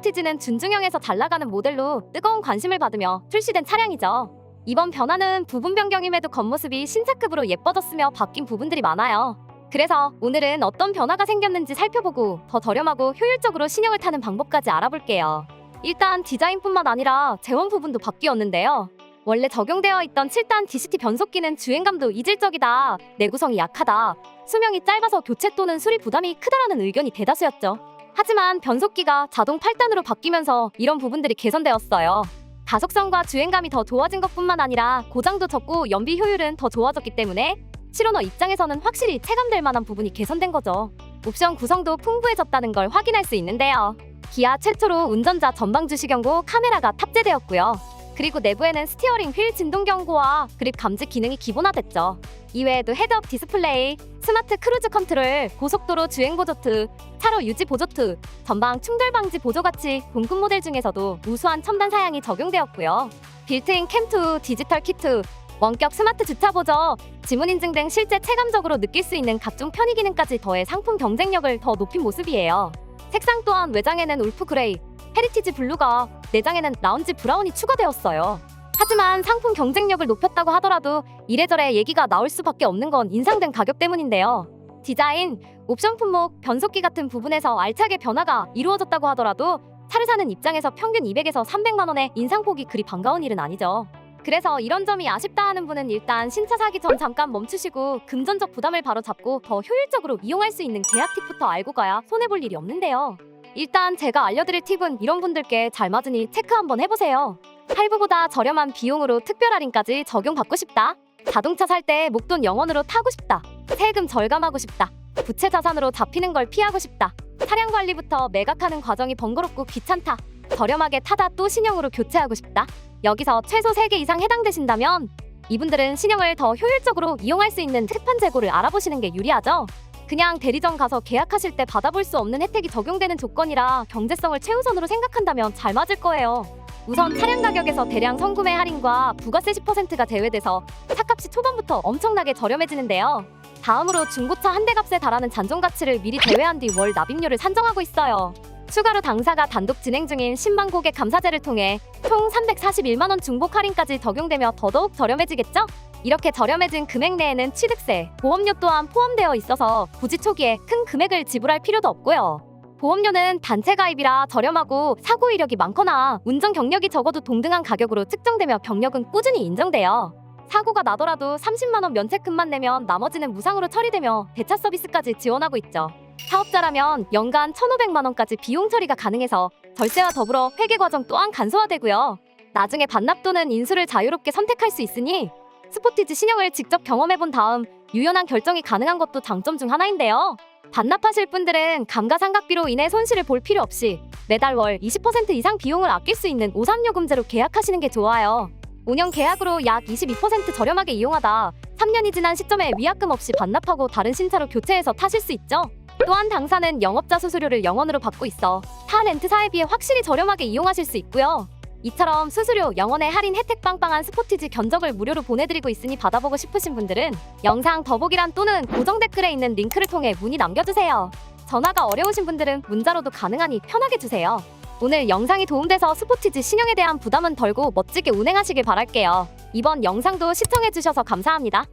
스포티지는 준중형에서 잘 나가는 모델로 뜨거운 관심을 받으며 출시된 차량이죠. 이번 변화는 부분 변경임에도 겉모습이 신차급으로 예뻐졌으며 바뀐 부분들이 많아요. 그래서 오늘은 어떤 변화가 생겼는지 살펴보고 더 저렴하고 효율적으로 신형을 타는 방법까지 알아볼게요. 일단 디자인뿐만 아니라 재원 부분도 바뀌었는데요. 원래 적용되어 있던 7단 DCT 변속기는 주행감도 이질적이다, 내구성이 약하다, 수명이 짧아서 교체 또는 수리 부담이 크다라는 의견이 대다수였죠. 하지만 변속기가 자동 8단으로 바뀌면서 이런 부분들이 개선되었어요. 가속성과 주행감이 더 좋아진 것뿐만 아니라 고장도 적고 연비 효율은 더 좋아졌기 때문에 실오너 입장에서는 확실히 체감될 만한 부분이 개선된 거죠. 옵션 구성도 풍부해졌다는 걸 확인할 수 있는데요. 기아 최초로 운전자 전방 주시 경고 카메라가 탑재되었고요. 그리고 내부에는 스티어링 휠 진동 경고와 그립 감지 기능이 기본화됐죠. 이외에도 헤드업 디스플레이, 스마트 크루즈 컨트롤, 고속도로 주행 보조 툴, 차로 유지 보조 툴, 전방 충돌 방지 보조 같이 본급 모델 중에서도 우수한 첨단 사양이 적용되었고요. 빌트인 캠2 디지털 키트, 원격 스마트 주차 보조, 지문 인증 등 실제 체감적으로 느낄 수 있는 각종 편의 기능까지 더해 상품 경쟁력을 더 높인 모습이에요. 색상 또한 외장에는 울프 그레이, 헤리티지 블루가, 내장에는 라운지 브라운이 추가되었어요. 하지만 상품 경쟁력을 높였다고 하더라도 이래저래 얘기가 나올 수밖에 없는 건 인상된 가격 때문인데요. 디자인, 옵션 품목, 변속기 같은 부분에서 알차게 변화가 이루어졌다고 하더라도 차를 사는 입장에서 평균 200에서 300만 원의 인상폭이 그리 반가운 일은 아니죠. 그래서 이런 점이 아쉽다 하는 분은 일단 신차 사기 전 잠깐 멈추시고 금전적 부담을 바로 잡고 더 효율적으로 이용할 수 있는 계약 팁부터 알고 가야 손해볼 일이 없는데요. 일단 제가 알려드릴 팁은 이런 분들께 잘 맞으니 체크 한번 해보세요. 할부보다 저렴한 비용으로 특별 할인까지 적용받고 싶다. 자동차 살 때 목돈 영원으로 타고 싶다. 세금 절감하고 싶다. 부채 자산으로 잡히는 걸 피하고 싶다. 차량 관리부터 매각하는 과정이 번거롭고 귀찮다. 저렴하게 타다 또 신형으로 교체하고 싶다. 여기서 최소 3개 이상 해당되신다면 이분들은 신형을 더 효율적으로 이용할 수 있는 특판 재고를 알아보시는 게 유리하죠. 그냥 대리점 가서 계약하실 때 받아볼 수 없는 혜택이 적용되는 조건이라 경제성을 최우선으로 생각한다면 잘 맞을 거예요. 우선 차량 가격에서 대량 선구매 할인과 부가세 10%가 제외돼서 차값이 초반부터 엄청나게 저렴해지는데요. 다음으로 중고차 한 대 값에 달하는 잔존 가치를 미리 제외한 뒤 월 납입료를 산정하고 있어요. 추가로 당사가 단독 진행 중인 신망 고객 감사제를 통해 총 341만 원 중복 할인까지 적용되며 더더욱 저렴해지겠죠? 이렇게 저렴해진 금액 내에는 취득세, 보험료 또한 포함되어 있어서 굳이 초기에 큰 금액을 지불할 필요도 없고요. 보험료는 단체 가입이라 저렴하고 사고 이력이 많거나 운전 경력이 적어도 동등한 가격으로 측정되며 병력은 꾸준히 인정돼요. 사고가 나더라도 30만 원 면책금만 내면 나머지는 무상으로 처리되며 대차 서비스까지 지원하고 있죠. 사업자라면 연간 1,500만 원까지 비용 처리가 가능해서 절세와 더불어 회계 과정 또한 간소화되고요. 나중에 반납 또는 인수를 자유롭게 선택할 수 있으니 스포티지 신형을 직접 경험해본 다음 유연한 결정이 가능한 것도 장점 중 하나인데요. 반납하실 분들은 감가상각비로 인해 손실을 볼 필요 없이 매달 월 20% 이상 비용을 아낄 수 있는 오삼요금제로 계약하시는 게 좋아요. 5년 계약으로 약 22% 저렴하게 이용하다 3년이 지난 시점에 위약금 없이 반납하고 다른 신차로 교체해서 타실 수 있죠. 또한 당사는 영업자 수수료를 영원으로 받고 있어 타 렌트사에 비해 확실히 저렴하게 이용하실 수 있고요. 이처럼 수수료 영원의 할인 혜택 빵빵한 스포티지 견적을 무료로 보내드리고 있으니 받아보고 싶으신 분들은 영상 더보기란 또는 고정 댓글에 있는 링크를 통해 문의 남겨주세요. 전화가 어려우신 분들은 문자로도 가능하니 편하게 주세요. 오늘 영상이 도움돼서 스포티지 신형에 대한 부담은 덜고 멋지게 운행하시길 바랄게요. 이번 영상도 시청해주셔서 감사합니다.